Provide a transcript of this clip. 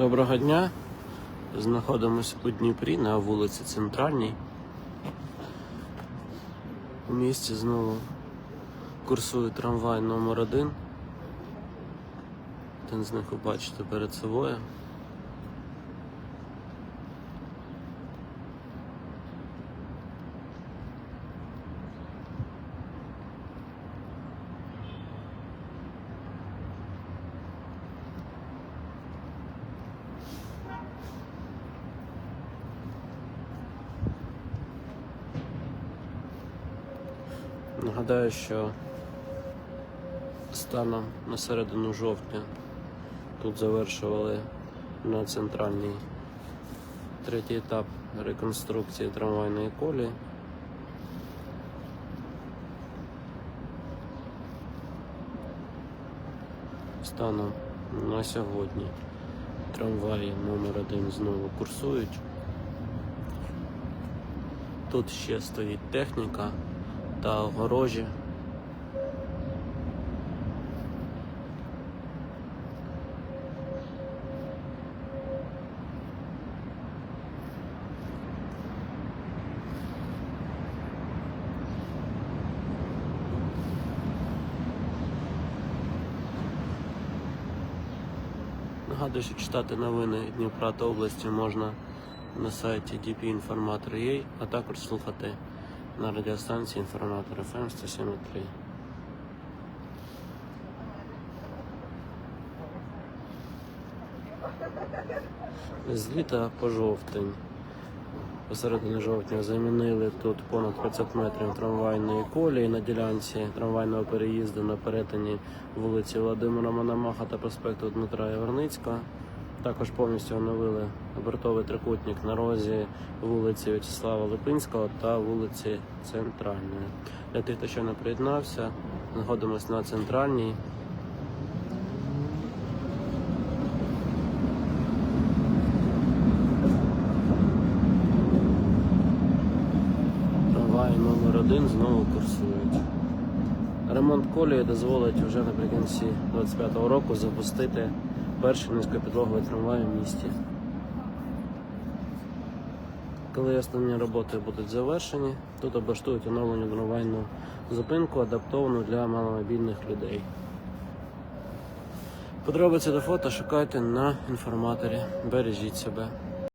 Доброго дня. Знаходимося у Дніпрі на вулиці Центральній. У місті знову курсує трамвай номер 1 Один з них ви бачите перед собою. Нагадаю, що станом на середину жовтня тут завершували на центральній третій етап реконструкції трамвайної колії. Станом на сьогодні трамваї номер 1 знову курсують. Тут ще стоїть техніка та огорожі. Нагадую, що читати новини Дніпра та області можна на сайті dpinformator.ua, а також слухати на радіостанції інформатор FM 107.3. З літа по жовтень. Посередині жовтня замінили тут понад 500 метрів трамвайної колії на ділянці трамвайного переїзду на перетині вулиці Володимира Мономаха та проспекту Дмитра Яворницького. Також повністю оновили обертовий трикутник на розі вулиці В'ячеслава Липинського та вулиці Центральної. Для тих, хто ще не приєднався, знаходимося на центральній. Трамваї номер 1 знову курсують. Ремонт колії дозволить вже наприкінці 25-го року запустити перший низькопідлоговий трамвай в місті. Коли основні роботи будуть завершені, тут облаштують оновлену трамвайну зупинку, адаптовану для маломобільних людей. Подробиці до фото шукайте на інформаторі. Бережіть себе.